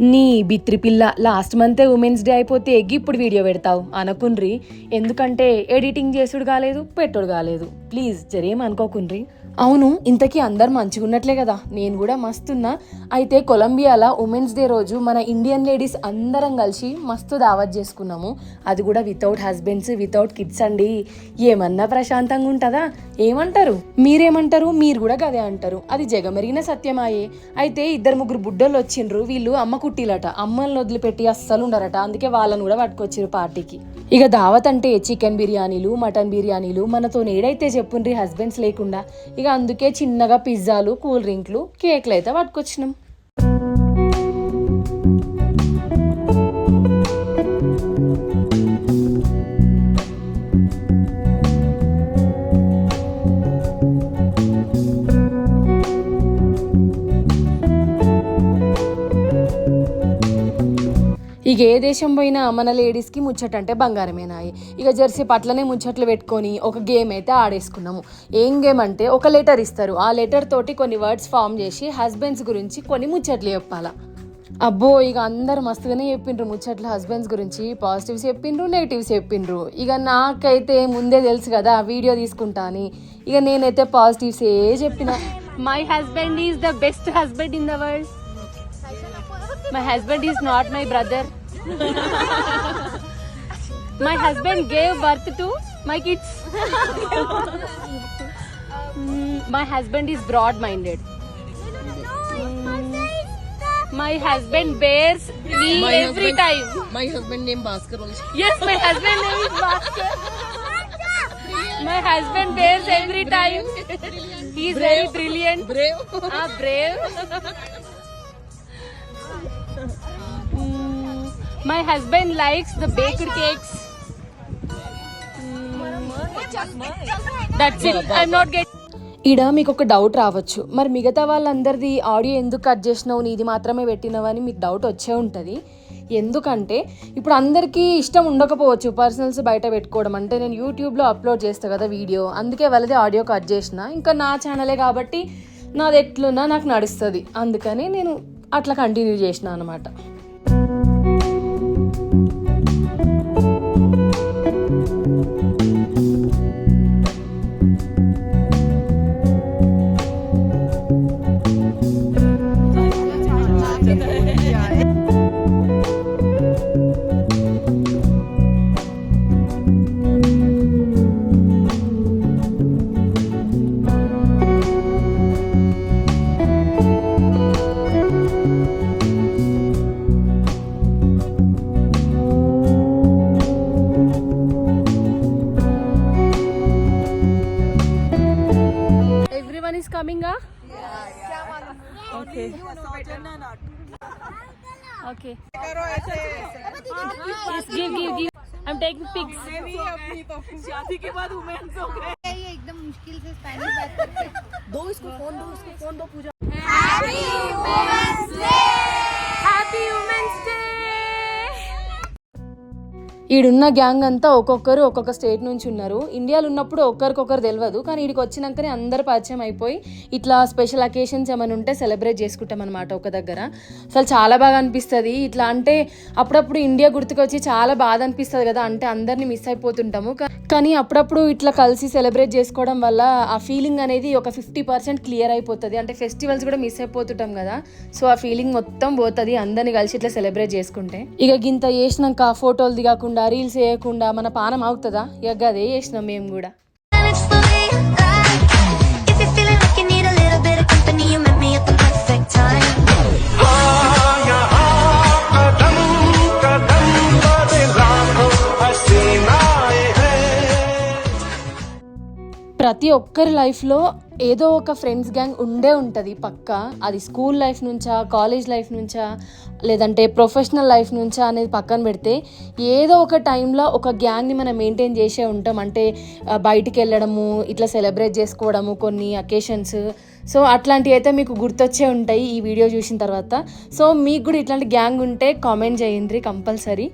నీ బిత్రి పిల్ల last మంతే women's day అయిపోతే ఎగ్గి ఇప్పుడు వీడియో పెడతావు. అనకుండ్రి. ఎందుకంటే ఎడిటింగ్ చేసుడు కాలేదు పెట్టుడు కాలేదు. ప్లీజ్ జరేం అనుకోకుండ్రి. అవును ఇంతకీ అందరు మంచిగా ఉన్నట్లే కదా. నేను కూడా మస్తున్నా. అయితే కొలంబియాలో ఉమెన్స్ డే రోజు మన ఇండియన్ లేడీస్ అందరం కలిసి మస్తు దావత్ చేసుకున్నాము. అది కూడా వితౌట్ హస్బెండ్స్ వితౌట్ కిడ్స్ అండి. ఏమన్నా ప్రశాంతంగా ఉంటుందా? ఏమంటారు? మీరేమంటారు? మీరు కూడా గదే అంటారు. అది జగమెరిగిన సత్యమాయే. అయితే ఇద్దరు ముగ్గురు బుడ్డోళ్ళు వచ్చిండ్రు. వీళ్ళు అమ్మ కుట్టిలట. అమ్మల్ని వదిలిపెట్టి అస్సలు ఉండరట. అందుకే వాళ్ళని కూడా పట్టుకొచ్చారు పార్టీకి. ఇక దావత్ అంటే చికెన్ బిర్యానీలు మటన్ బిర్యానీలు. మనతో ఏడైతే చెప్పుండ్రి హస్బెండ్స్ లేకుండా. ఇక అందుకే చిన్నగా పిజ్జాలు కూల్ డ్రింక్లు కేక్లు అయితే పట్టుకొచ్చినాం. ఇక ఏ దేశం పోయినా మన లేడీస్కి ముచ్చట అంటే బంగారమేనాయి. ఇక జెర్సీ పట్లనే ముచ్చట్లు పెట్టుకొని ఒక గేమ్ అయితే ఆడేసుకున్నాము. ఏం గేమ్ అంటే ఒక లెటర్ ఇస్తారు. ఆ లెటర్ తోటి కొన్ని వర్డ్స్ ఫామ్ చేసి హస్బెండ్స్ గురించి కొన్ని ముచ్చట్లు చెప్పాలా. అబ్బో ఇక అందరు మస్తుగానే చెప్పిండ్రు ముచ్చట్లు. హస్బెండ్స్ గురించి పాజిటివ్స్ చెప్పిండ్రు నెగిటివ్స్ చెప్పిండ్రు ఇక నాకైతే ముందే తెలుసు కదా వీడియో తీసుకుంటా అని. ఇక నేనైతే పాజిటివ్స్ ఏ చెప్పిన. My husband is the best husband in the world my husband is not my brother my husband gave birth to my kids my husband is broad minded my husband bears me my every husband, time my husband name baskar also yes my husband name is baskar my husband bears every time he is very brilliant brave ah brave my my husband likes the baked cakes. Mm, that's it. I'm not getting. ఈడ మీకు ఒక doubt రావచ్చు. మరి మిగతా వాళ్ళందరిది audio ఎందుకు cut చేసినావు? నీది మాత్రమే పెట్టినావు అని మీకు డౌట్ వచ్చే ఉంటుంది. ఎందుకంటే ఇప్పుడు అందరికీ ఇష్టం ఉండకపోవచ్చు పర్సనల్స్ బయట పెట్టుకోవడం. అంటే నేను యూట్యూబ్లో అప్లోడ్ చేస్తాను కదా వీడియో అందుకే వాళ్ళది ఆడియో కట్ చేసిన. ఇంకా నా ఛానలే కాబట్టి నాది ఎట్లున్నా నాకు నడుస్తుంది. అందుకని నేను అట్లా కంటిన్యూ చేసిన అనమాట everyone is coming up? Yes. yes. Okay. Okay. Yes, give, give, give. I'm taking pics. शादी के बाद वुमेन्स हो गए ये एकदम मुश्किल से स्पैनिश बात करते दो इसको फ़ोन दो इसको फ़ोन दो पूजा हैप्पी वुमेन ఈడున్న గ్యాంగ్ అంతా ఒక్కొక్కరు ఒక్కొక్క స్టేట్ నుంచి ఉన్నారు. ఇండియాలో ఉన్నప్పుడు ఒక్కరికొకరు తెలియదు కానీ ఇక్కడికి వచ్చినాకనే అందరు పరిచయం అయిపోయి ఇట్లా స్పెషల్ అకేషన్స్ ఏమైనా ఉంటే సెలబ్రేట్ చేసుకుంటాం అనమాట ఒక దగ్గర. అసలు చాలా బాగా అనిపిస్తుంది. ఇట్లా అంటే అప్పుడప్పుడు ఇండియా గుర్తుకొచ్చి చాలా బాధ అనిపిస్తుంది కదా అంటే అందరినీ మిస్ అయిపోతుంటాము. కానీ కానీ అప్పుడప్పుడు ఇట్లా కలిసి సెలబ్రేట్ చేసుకోవడం వల్ల ఆ ఫీలింగ్ అనేది ఒక ఫిఫ్టీ పర్సెంట్ క్లియర్ అయిపోతుంది. అంటే ఫెస్టివల్స్ కూడా మిస్ అయిపోతుంటాం కదా. సో ఆ ఫీలింగ్ మొత్తం పోతుంది అందరిని కలిసి ఇట్లా సెలబ్రేట్ చేసుకుంటే. ఇక గింత చేసినాక ఫోటోలు దిగకుండా రీల్స్ చేయకుండా మన పానం ఆగుతుందా? ఇక అదే చేసినాం మేము కూడా. ప్రతి ఒక్కరి లైఫ్లో ఏదో ఒక ఫ్రెండ్స్ గ్యాంగ్ ఉండే ఉంటుంది పక్క. అది స్కూల్ లైఫ్ నుంచా కాలేజ్ లైఫ్ నుంచా లేదంటే ప్రొఫెషనల్ లైఫ్ నుంచా అనేది పక్కన పెడితే ఏదో ఒక టైంలో ఒక గ్యాంగ్ని మనం మెయింటైన్ చేసే ఉంటాం. అంటే బయటికి వెళ్ళడము ఇట్లా సెలబ్రేట్ చేసుకోవడము కొన్ని అకేషన్స్. సో అట్లాంటివి అయితే మీకు గుర్తొచ్చే ఉంటాయి ఈ వీడియో చూసిన తర్వాత. సో మీకు కూడా ఇట్లాంటి గ్యాంగ్ ఉంటే కామెంట్ చేయండి కంపల్సరీ.